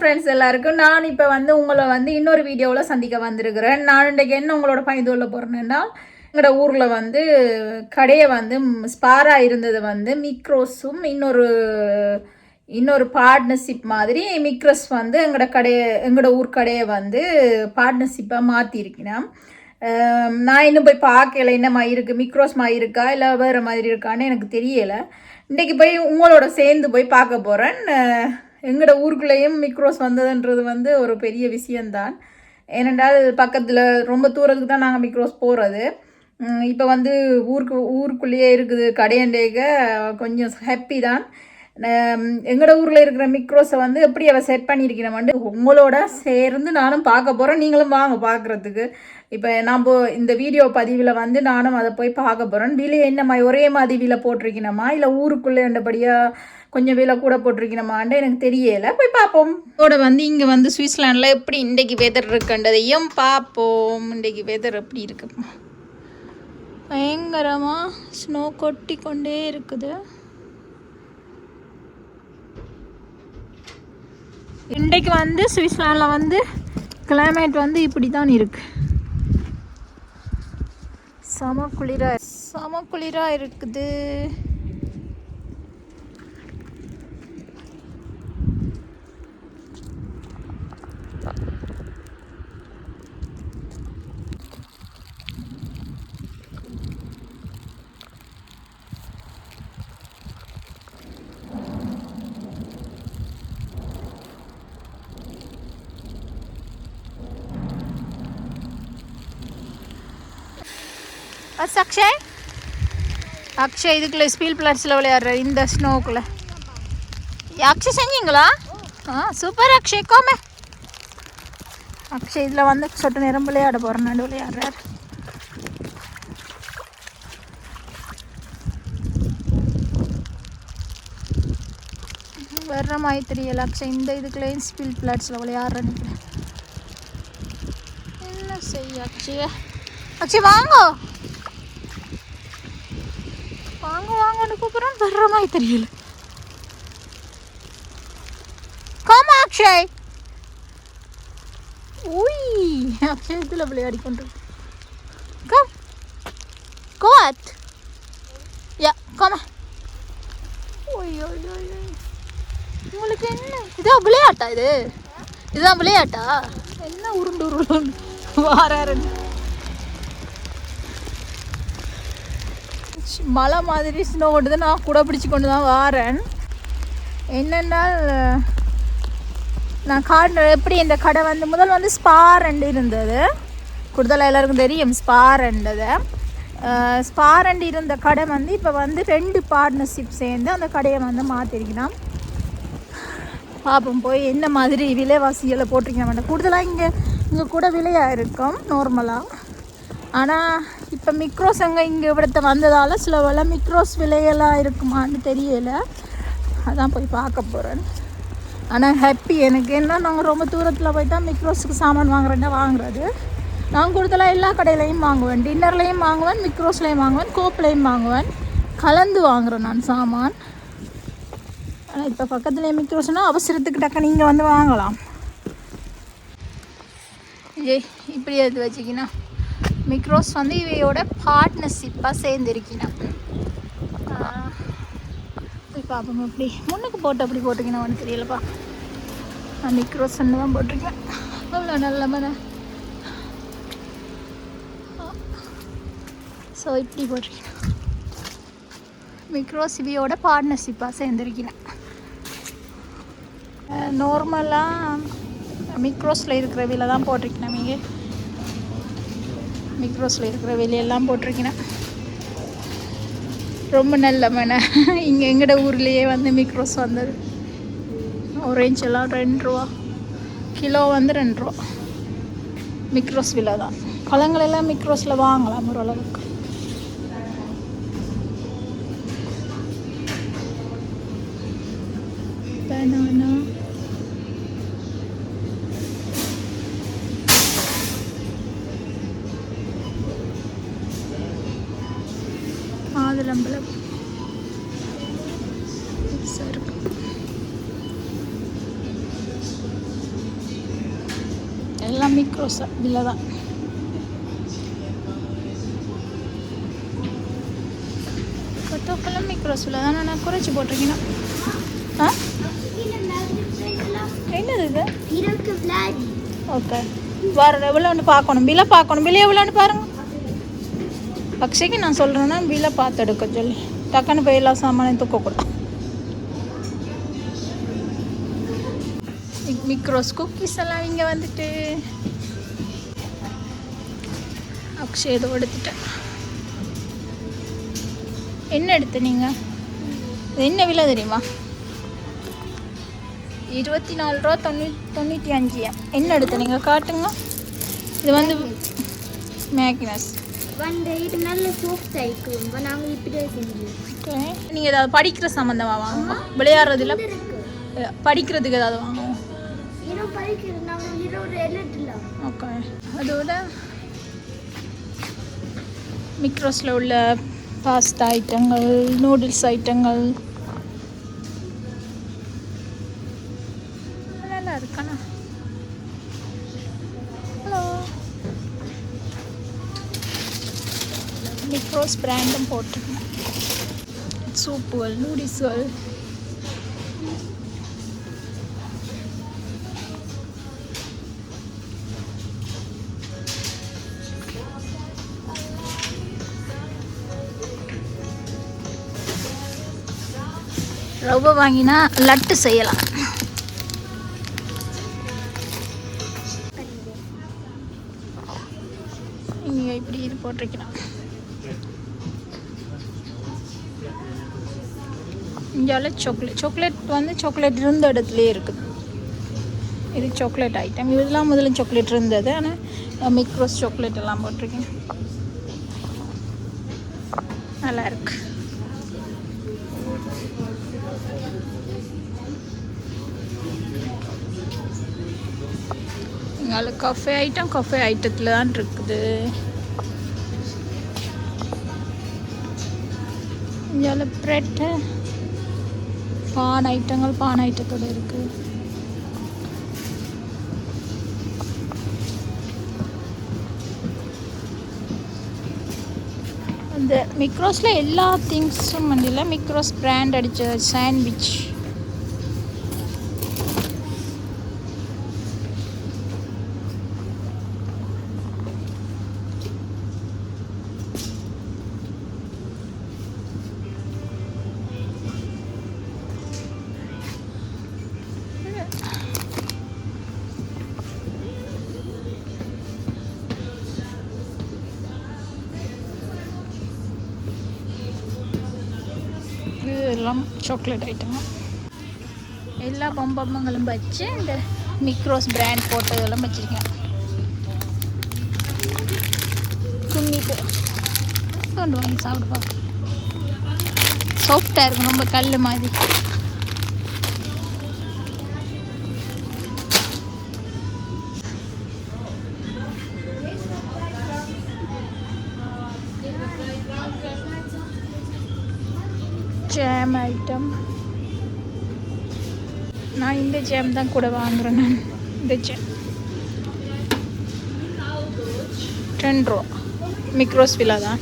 Friends எல்லாருக்கும் நான் இப்போ வந்து உங்களை வந்து இன்னொரு வீடியோவில் சந்திக்க வந்திருக்கிறேன். நான் இன்றைக்கு என்ன உங்களோட பயந்துள்ள போகிறேன்னா எங்களோட ஊரில் வந்து கடையை வந்து ஸ்பாராக இருந்தது வந்து மிக்ரோஸும் இன்னொரு இன்னொரு பார்ட்னர்ஷிப் மாதிரி மிக்ரோஸ் வந்து எங்களோட கடையை எங்களோட ஊர் கடையை வந்து பார்ட்னர்ஷிப்பாக மாற்றிருக்கிறேன் நான் இன்னும் போய் பார்க்கல என்ன மாதிரி இருக்குது மிக்ரோஸ் மாதிரி இருக்கா இல்லை வேறு மாதிரி இருக்கான்னு எனக்கு தெரியலை. இன்றைக்கி போய் உங்களோட சேர்ந்து போய் பார்க்க போகிறேன் எங்களோட ஊருக்குள்ளேயும் மிக்ரோஸ் வந்ததுன்றது வந்து ஒரு பெரிய விஷயந்தான் ஏனென்றால் பக்கத்தில் ரொம்ப தூரத்துக்கு தான் நாங்கள் மிக்ரோஸ் போகிறது இப்போ வந்து ஊருக்கு ஊருக்குள்ளேயே இருக்குது கடையண்டேக கொஞ்சம் ஹாப்பி தான். எங்களோட ஊரில் இருக்கிற மிக்ரோஸை வந்து எப்படி அவள் செட் பண்ணியிருக்கிறேன் வந்து உங்களோட சேர்ந்து நானும் பார்க்க போகிறேன் நீங்களும் வாங்க பார்க்குறதுக்கு இப்போ நான் போ இந்த வீடியோ பதிவில் வந்து நானும் அதை போய் பார்க்க போகிறேன் விலை என்ன மாதிரி ஒரே மாதிரி விலை போட்டிருக்கணுமா இல்லை ஊருக்குள்ளே என்றபடியாக கொஞ்சம் விலை கூட போட்டிருக்கணுமாண்ட எனக்கு தெரியலை. போய் பார்ப்போம். இதோட வந்து இங்கே வந்து சுவிட்சர்லாண்டில் எப்படி இன்றைக்கு வெதர் இருக்குன்றதையும் பார்ப்போம். இன்றைக்கு வெதர் எப்படி இருக்குமா பயங்கரமாக ஸ்னோ கொட்டி கொண்டே இருக்குது. இன்றைக்கு வந்து சுவிட்சர்லாண்டில் வந்து கிளைமேட் வந்து இப்படி தான் இருக்கு. சம குளிராக சம குளிராக இருக்குது. அஸ் அக்ஷய் அக்ஷய் இதுக்குள்ள ஸ்பீல் பிளட்ஸில் விளையாடுற இந்த ஸ்னோக்குள்ள அக்ஷய் செஞ்சீங்களா? ஆ சூப்பர் அக்ஷய் கோமே. அக்ஷய் இதில் வந்து சொட்டு நேரம் விளையாட போகிறேன் நடு விளையாடுறாரு. வர்ற மாதிரி தெரியல அக்ஷய் இந்த இதுக்குள்ளேயும் ஸ்பீல் பிளட்ஸில் விளையாடுறேன்னு என்ன செய்ய அக்ஷய அக்ஷய் வாங்கோ. வாங்க வாங்கன்னு வர்ற மாதிரி தெரியல. காமா அக்ஷய் உய் அக்ஷய் இதில் விளையாடி கொண்டு கம் கோட் யா காமா ஓய்யோ உங்களுக்கு என்ன இதான் விளையாட்டா இது இதுதான் விளையாட்டா என்ன உருண்டு உருண்டு வாரன்னு மலை மாதிரி ஸ்னோ ஓடுது நான் கூட பிடிச்சி கொண்டு தான் வாரேன். என்னென்னால் நான் காடு எப்படி இந்த கடை வந்து முதல் வந்து ஸ்பார் ரெண்டு இருந்தது. கூடுதலாக எல்லாருக்கும் தெரியும் ஸ்பார் ரெண்டது ஸ்பார் ரெண்டு இருந்த கடை வந்து இப்போ வந்து ரெண்டு பார்ட்னர்ஷிப் சேர்ந்து அந்த கடையை வந்து மாற்றிருக்கலாம் பார்ப்போம் போய் என்ன மாதிரி விலைவாசிகளை போட்டிருக்கணும் கூடுதலாக இங்கே இங்கே கூட விலையாக இருக்கும் நார்மலாக ஆனால் இப்போ மிக்ரோஸ் அங்கே இங்கே இவிடத்தை வந்ததால் சில வேலை மிக்ரோஸ் விலையெல்லாம் இருக்குமான்னு தெரியலை. அதான் போய் பார்க்க போகிறேன் ஆனால் ஹாப்பி எனக்கு. என்ன நாங்கள் ரொம்ப தூரத்தில் போய் மிக்ரோஸுக்கு சாமான் வாங்குறேன்னா வாங்குறது. நான் கொடுத்தலாம் எல்லா கடையிலையும் வாங்குவேன். டின்னர்லேயும் வாங்குவேன் மிக்ரோஸ்லேயும் வாங்குவேன் கோப்புலையும் வாங்குவேன். கலந்து வாங்குகிறேன் நான் சாமான். ஆனால் இப்போ பக்கத்துலேயே மிக்ரோஸ்னால் அவசரத்துக்கு டக்கு நீங்கள் வந்து வாங்கலாம். ஏய் இப்படி எது வச்சுக்கினா. மிக்ரோஸ் வந்து இவையோட பார்ட்னர்ஷிப்பாக சேர்ந்துருக்கினா. போய் பார்ப்போம் எப்படி. முன்னுக்கு போட்டு அப்படி போட்டுக்கினான்னு தெரியலப்பா. நான் மிக்ரோஸ் தான் போட்டிருக்கேன். அவ்வளோ நல்ல மன. ஸோ இப்படி போட்டிருக்கேன். மிக்ரோஸ் இவையோட பார்ட்னர்ஷிப்பாக சேர்ந்துருக்கினேன் நார்மலாக மிக்ரோஸில் இருக்கிற விலை தான் போட்டிருக்கேன் நீங்கள் மிக்ரோஸில் இருக்கிற வெளியெல்லாம் போட்டிருக்கீங்கன்னா ரொம்ப நல்ல மன. இங்கே எங்கட ஊர்லேயே வந்து மிக்ரோஸ் வந்தது. ஆரேஞ்ச் எல்லாம் ரெண்டு ரூபா. கிலோ வந்து ரெண்டு ரூபா. மிக்ரோஸ் விலை தான். பழங்களெல்லாம் மிக்ரோஸில் வாங்கலாம் ஓரளவுக்கு பெருசா இருக்கும் எல்லாம் மிக்ரோஸ் இதில் தான். கொத்தோக்கெல்லாம் மிக்ரோஸில் தான் நான் குறைச்சி போட்டிருக்கீங்கன்னா ஆ? என்னது இது? ஓகே. வர எவ்வளோன்னு பார்க்கணும்? பில்லை பார்க்கணும். பில்லை எவ்வளோன்னு பாருங்க. அக்ஷய்க்கு நான் சொல்கிறேன்னா பில்லை பார்த்து எடுக்க சொல்லி. டக்குன்னு போய் எல்லா சாமானையும் தூக்கக்கூடாது. மிக்ரோஸ் குக்கீஸ் எல்லாம் இங்கே வந்துட்டு அக்ஷய் ஏதோ எடுத்துட்டேன். என்ன எடுத்த நீங்கள் இது என்ன விலை தெரியுமா? இருபத்தி நாலு ரூபா தொண்ணூற்றி தொண்ணூற்றி அஞ்சு. என்ன எடுத்த நீங்கள் காட்டுங்க? இது வந்து மேக்னஸ் நாங்கள் ஏதாவது படிக்கிற சம்மந்தமாக வாங்குங்க விளையாடுறதுல படிக்கிறதுக்கு ஏதாவது வாங்குவோம் ஓகே. அதோட மிக்ரோஸில் உள்ள பாஸ்தா ஐட்டங்கள் நூடுல்ஸ் ஐட்டங்கள். நல்லா இருக்காண்ணா ஹலோ மிக்ரோஸ் பிராண்டும் போட்டிருக்கேன் சூப்புகள் நூடில்ஸ்கள் ரவை வாங்கினா லட்டு செய்யலாம். இங்கே இப்படி இது போட்டிருக்கிறான். இந்தியாவில் சாக்லேட் சாக்லேட் வந்து சாக்லேட் இருந்த இடத்துலையே இருக்குது இது சாக்லேட் ஐட்டம் இதெல்லாம் முதல்ல சாக்லேட் இருந்தது. ஆனால் மிக்ரோஸ் சாக்லேட் எல்லாம் போட்டிருக்கேன். நல்லா இருக்கு கஃபே ஐட்டம் கஃபே ஐட்டத்தில் தான் இருக்குது. இங்கே ப்ரெட்டு பான் ஐட்டங்கள் பான் ஐட்டத்தோடு இருக்குது அந்த மிக்ரோஸில் எல்லா திங்ஸும் வந்து மிக்ரோஸ் பிராண்ட் அடித்த சாண்ட்விச் எல்லாம் சாக்லேட் ஐட்டம் எல்லா பொம்பம்மங்களும் வச்சு இந்த மிக்ரோஸ் பிராண்ட் போட்டதெல்லாம் வச்சுருக்கேன். துண்ணிட்டு கொண்டு வாங்கி சாப்பிடுப்பா சாஃப்டாக இருக்கும் ரொம்ப கல் மாதிரி. ஜாம் ஐட்டம் நான் இந்த ஜாம் தான் கூட வாங்குறேன் நான். இந்த ஜாம் டென் ரூபா. மிக்ரோஸ் விலா தான்.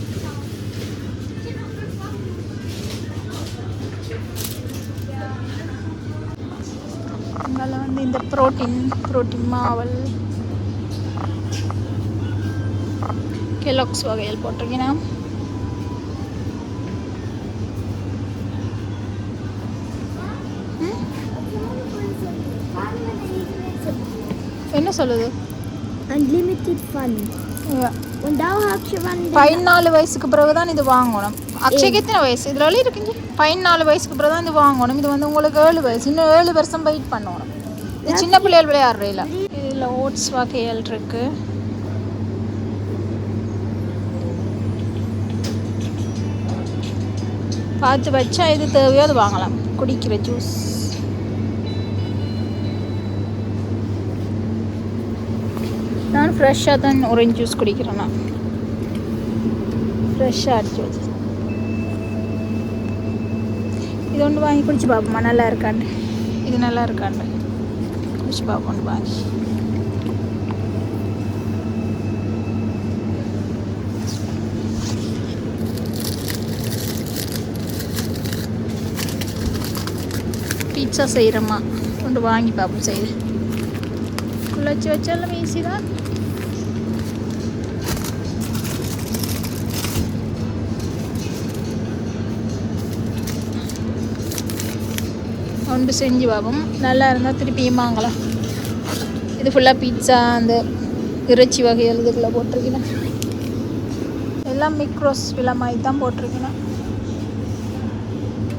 அங்கே வந்து இந்த ப்ரோட்டீன் ப்ரோட்டீன் மாவல். கெலாக்ஸ் வகையில் போட்டிருக்கேன் என்ன சொல்லுது? அன்லிமிட்டெட் ஃபன் பதினாலு வயசுக்கு பிறகு தான் இது வாங்கணும். அக்ஷய்க்கு எத்தனை வயசு? இதில் வழி இருக்குங்க. பதினாலு வயசுக்கு பிறகு தான் இது வாங்கணும். இது வந்து உங்களுக்கு ஏழு வயசு. இன்னும் ஏழு வருஷம் வெயிட் பண்ணணும். இது சின்ன பிள்ளைகள் விளையாடுறீல இதில் ஓட்ஸ் வகைகள் இருக்கு. பார்த்து வச்சா எது தேவையோ அது வாங்கலாம். குடிக்கிற ஜூஸ் நான் ஃப்ரெஷ்ஷாக தான் ஒரேஞ்ச் ஜூஸ் குடிக்கிறேன் நான் ஃப்ரெஷ்ஷாக அடிச்சு வச்சு இது ஒன்று வாங்கி குடிச்சு பார்ப்போம்மா நல்லா இருக்காண்டு இது நல்லா இருக்காண்டு குடிச்சு பார்ப்போம் ஒன்று வாங்கி பீட்சா செய்கிறோம்மா கொண்டு வாங்கி பார்ப்போம் செய்து குழச்சி வச்சாலும் ஈஸி தான் ஒன்று செஞ்சு பார்ப்போம் நல்லா இருந்தால் திருப்பியும் வாங்கலாம். இது ஃபுல்லாக பீட்சா அந்த இறைச்சி வகைகள் இதுக்குள்ளே போட்டிருக்கிறேன் எல்லாம் மிக்ரோஸ் விலமாய் தான் போட்டிருக்கிறேன்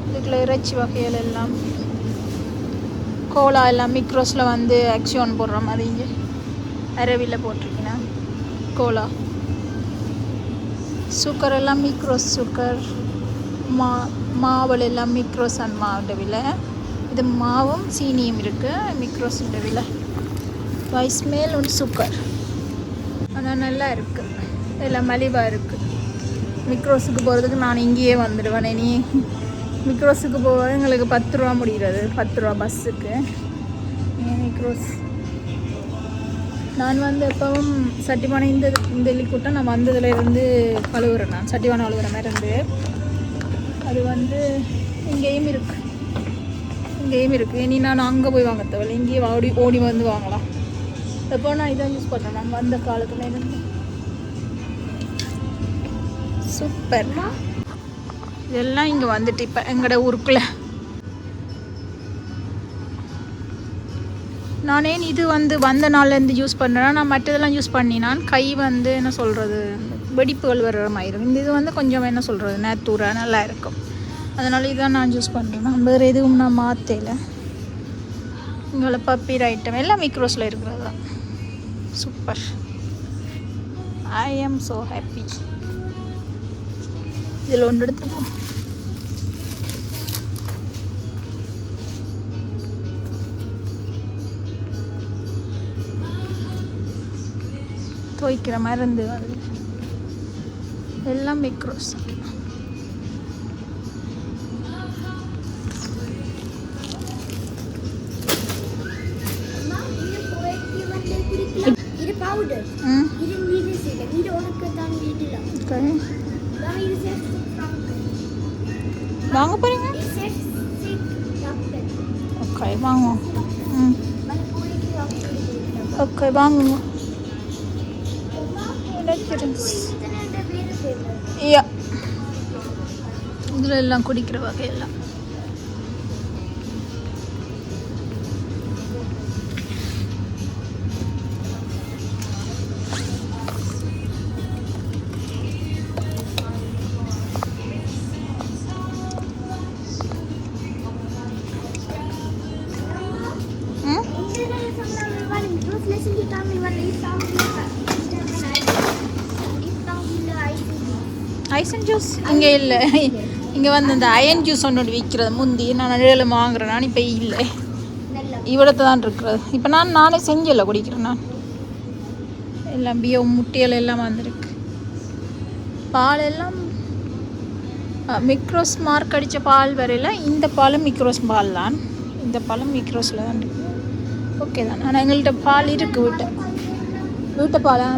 இதுக்குள்ள இறைச்சி வகைகள் எல்லாம். கோலா எல்லாம் மிக்ரோஸில் வந்து ஆக்ஷியோன் போடுற மாதிரி இங்கே அரவியில் போட்டிருக்கேன் கோலா. சுக்கர் எல்லாம் மிக்ரோஸ் சுக்கர். மா மாவல் எல்லாம் மிக்ரோஸ் அண்ட் மாவுடவில் இது மாவும் சீனியும் இருக்குது மிக்ரோஸ் விலை. வைஸ் மேல் சுக்கர் ஆனால் நல்லா இருக்குது எல்லாம் மலிவாக இருக்குது மிக்ரோஸுக்கு போகிறதுக்கு நான் இங்கேயே வந்துடுவேன். இனி மிக்ரோஸுக்கு போக எங்களுக்கு பத்து ரூபா முடிகிறது. பத்து ரூபா பஸ்ஸுக்கு மிக்ரோஸ் நான் வந்து எப்பவும் சட்டிவானை இந்த இந்த கூட்டம் நான் வந்ததுலேருந்து கழுவுறேன் நான். சட்டிவானை அழுகுற மாதிரி இருந்து. அது வந்து இங்கேயும் இருக்கு. இங்கேயும் இருக்குது இனி நான் அங்கே போய் வாங்க தேவையில்ல. இங்கேயே ஓடி ஓடி வந்து வாங்கலாம். எப்போ நான் இதான் யூஸ் பண்ணுறேன் நான் வந்த காலத்துல இருந்து சூப்பர் இதெல்லாம் இங்கே வந்துட்டு இப்போ எங்களோட ஊருக்குள்ள. நானே இது வந்து வந்த நாள்லேருந்து யூஸ் பண்ணுறேன்னா நான் மற்றதெல்லாம் யூஸ் பண்ணினான். கை வந்து என்ன சொல்கிறது வெடிப்புகள் வர்ற மாதிரி இருக்கும். இந்த இது வந்து கொஞ்சம் என்ன சொல்கிறது நேத்தூராக நல்லா இருக்கும். அதனால் இதான் நான் சூஸ் பண்ணுறேன் நம்ம வேறு எதுவும் நான் மாற்றல இங்கே பப்பீர் ஐட்டம் எல்லாம் மிக்ரோஸில் இருக்கிறது? தான் super I am so happy இதில் ஒன்று எடுத்துப்போம். துவைக்கிற மாதிரி இருந்து அது எல்லாம் மிக்ரோஸ் chocolate. வாங்க போகிறீங்க It says thick chocolate. Okay வாங்குவோம் ம் அது போயிட்டு chocolate குடிக்கலாம். ஓகே வாங்குவோம் அம்மா, நினைக்கிறேன் இத்தனை வேறு flavor. யா இதில் எல்லாம் குடிக்கிற வகையெல்லாம் அயன் ஜூஸ் இங்கே இல்லை. இங்கே வந்து இந்த அயன் ஜூஸ் ஒன்று விற்கிறது முந்தி நான் நிழல் வாங்குறேன். நான் இப்போ இல்லை. நல்ல இவ்வளோத்து தான் இருக்கிறது. இப்போ நான் நானே செஞ்சல குடிக்கிறேன் நான். எல்லாம் பியோ முட்டைகள் எல்லாம் வந்திருக்கு. பால் எல்லாம் மிக்ரோஸ் மார்க் அடித்த பால் வரையில் இந்த பாலும் மிக்ரோஸ் பால் தான். இந்த பாலும் மிக்ரோஸில் தான் இருக்கு. ஓகே தான். ஆனால் எங்கள்கிட்ட பால் இருக்குது வீட்டை. வீட்டை பால்?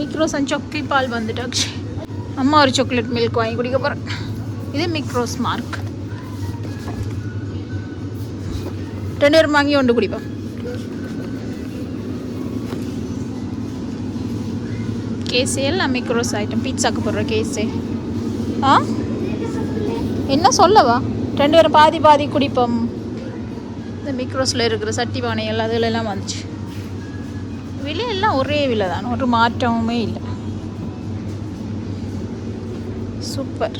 மிக்ரோஸ் அண்ட் சொக்கி பால் வந்துட்டு அக்ஷய் அம்மா ஒரு சாக்லேட் மில்க் வாங்கி குடிக்க போகிறேன் இது மிக்ரோஸ் மார்க் ரெண்டு பேரும் வாங்கி ஒன்று குடிப்போம். கேஸே எல்லாம் மிக்ரோஸ் ஐட்டம் பீட்சாக்கு போடுற கேஸே ஆ? என்ன சொல்லவா? ரெண்டு பேரும் பாதி பாதி குடிப்போம். இந்த மிக்ரோஸில் இருக்கிற சட்டி பானை அதில் எல்லாம் வந்துச்சு. விலையெல்லாம் ஒரே விலை தான் ஒரு மாற்றமுமே இல்லை. சூப்பர்.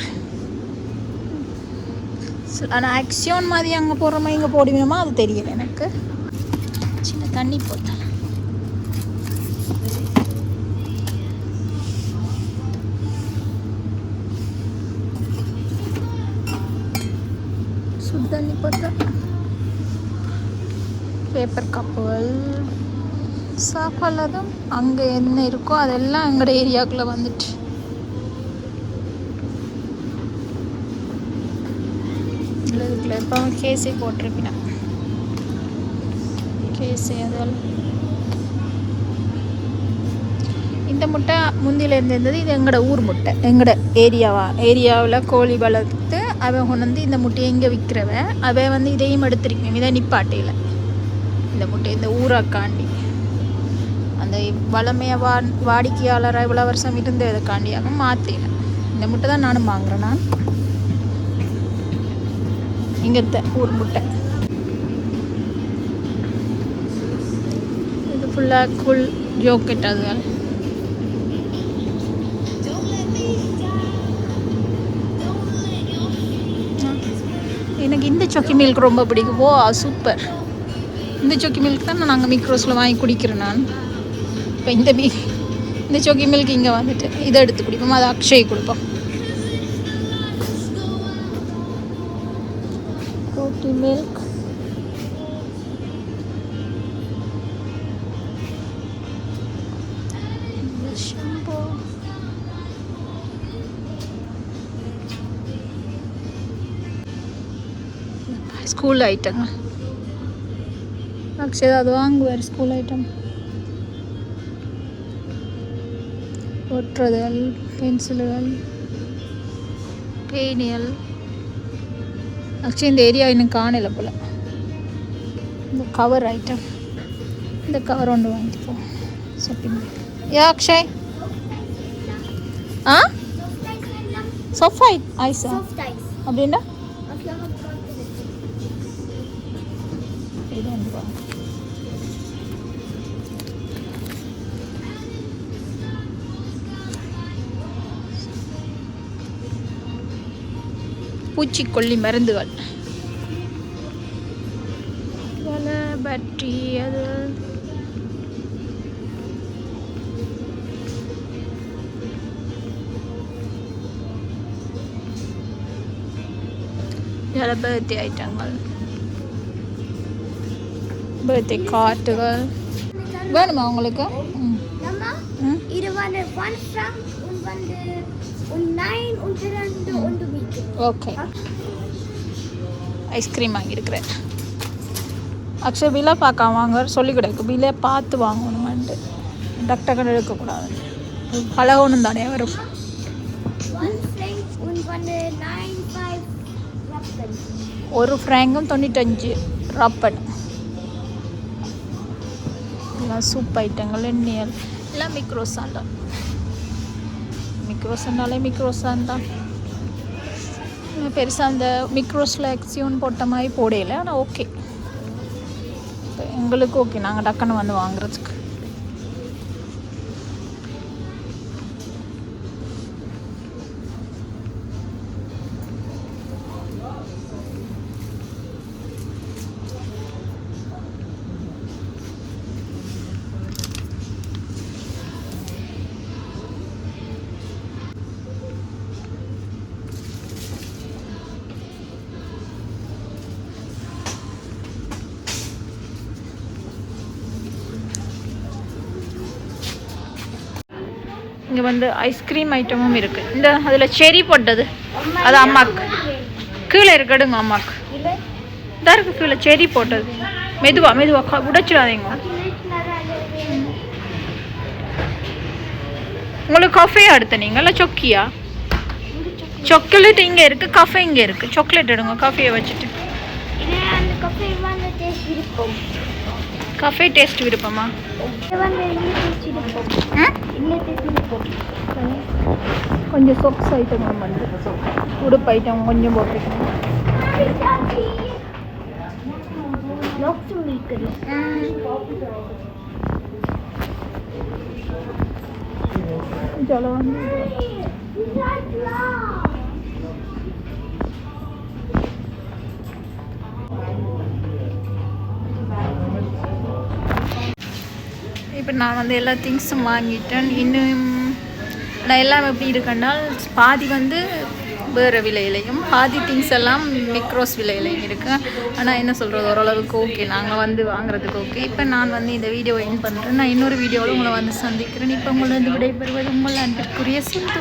ஆனால் ஆக்சியோன் மாதிரி அங்கே போடுற மாதிரி இங்கே போடுவோமா அது தெரியல எனக்கு. சின்ன தண்ணி போட்டேன் சுடு தண்ணி போட்டேன் பேப்பர் கப்புகள் சாப்பாடுலாம் அங்கே என்ன இருக்கோ அதெல்லாம் எங்களோட ஏரியாக்குள்ளே வந்துட்டு இல்லை இதுக்குள்ள இப்போ கேஸே போட்டிருப்பினா கேசி அதில் இந்த முட்டை முந்தியிலேருந்து இருந்தது இது எங்களோட ஊர் முட்டை. எங்களோட ஏரியாவா? ஏரியாவில் கோழி வளர்த்து அவன் கொண்டு வந்து இந்த முட்டையை இங்கே விற்கிறவன் அவன் வந்து இதையும் எடுத்திருக்கேன் இதை நிப்பாட்டையில். இந்த முட்டை இந்த ஊராக்காண்டி. அந்த வளமையை வா வாடிக்கையாளராக இவ்வளோ வருஷம் இருந்ததுக்காண்டியாக மாற்றினேன் இந்த முட்டை தான் நானும் வாங்குறேன் நான். இங்கே ஊர் முட்டை. இது ஃபுல்லாக குள் ஜோக்கெட் அதுகள் எனக்கு இந்த சொக்கி மில்க் ரொம்ப பிடிக்கும். ஓ சூப்பர் இந்த சொக்கி மில்க் தான் நாங்கள் மிக்ரோஸில் வாங்கி குடிக்கிறேன் நான். இப்போ இந்த மீ இந்த சொக்கி மில்க் இங்கே வந்துட்டு இதை எடுத்து குடிப்போம். அதை அக்ஷய் கொடுப்போம். Milk. The shampoo. ஸ்கூல் ஐட்டங்க அக்ஷய் அது வாங்குவார் ஸ்கூல் ஐட்டம் ஒட்டுறதல் பென்சில்கள் பெயினியல் அக்ஷய் இந்த ஏரியா இன்னும் காணல போல். இந்த கவர் ஐட்டம் இந்த கவர் ஒன்று வாங்கிப்போம் ஷாப்பிங் யா அக்ஷய்? ஆ? சோஃபா ஐஸா. அப்படின்னா பூச்சிக்கொல்லி மருந்துகள். வலை பேட்டரி அது பர்த்டே ஐட்டங்கள் பர்த்டே கார்ட்டுகள் வேணுமா உங்களுக்கு? ம். Und nein und ரெண்டு und வீக்கு ஓகே ஐஸ்கிரீம் வாங்கியிருக்கிறேன். அக்ஷய் பில்லை பார்க்காம வாங்க சொல்லி கிடக்கு பில்லை பார்த்து வாங்கணுமென்ட்டு டக் டக்குன்னு எடுக்கக்கூடாது பழகணும் தானே வரும். ஒரு ஃப்ராங்கும் தொண்ணூத்தஞ்சு ரப்பன். எல்லாம் சூப் ஐட்டங்கள் எண்ணெயல் எல்லாம் மிக்ரோசான் தான் மிக்ரோசான்னாலே தான். பெருசாக அந்த மிக்ரோஸில் எக்ஸியூன் போட்ட மாதிரி போடையில ஆனால் ஓகே எங்களுக்கு ஓகே நாங்கள் டக்குன்னு வந்து வாங்குறதுக்கு. இங்கே வந்து ஐஸ்கிரீம் ஐட்டமும் இருக்குது இந்த அதில் செரி போட்டது. அது அம்மாக்கு. கீழே இருக்கடுங்க அம்மாக்கு. இதாக இருக்கு கீழே செரி போட்டது. மெதுவா மெதுவா க- உடைச்சிடாதீங்க. உங்களுக்கு கஃபே அடுத்த நீங்களா சொக்கியா? சாக்லேட் இங்கே இருக்குது கஃபே இங்கே இருக்குது சாக்லேட் எடுங்க கஃபேயை வச்சுட்டு. கஃபே டேஸ்ட் விருப்பம்? கஃபே டேஸ்ட் விருப்பமா இது வந்து இல்லை டேஸ்ட் விருப்பம் ம் இல்லை டேஸ்ட் விருப்பம் கொஞ்சம் சொக்ஸ் ஐட்டம் வந்து உடுப்பு ஐட்டம் கொஞ்சம் போட்டுருக்கேன் லாக்ஸும் இருக்குது ஜலம் இப்போ நான் வந்து எல்லா திங்ஸும் வாங்கிட்டேன். இன்னும் நான் எல்லாம் எப்படி இருக்கேன்னா பாதி வந்து வேறு விலையிலையும் பாதி திங்ஸ் எல்லாம் மிக்ரோஸ் விலையிலையும் இருக்குது ஆனால் என்ன சொல்கிறது ஓரளவுக்கு ஓகே நாங்கள் வந்து வாங்குறதுக்கு ஓகே இப்போ நான் வந்து இந்த வீடியோவை என் பண்ணுறேன் நான் இன்னொரு வீடியோவில் உங்களை வந்து சந்திக்கிறேன். இப்போ உங்களை வந்து விடைபெறுவது உங்கள் அன்பிற்குரிய சிந்து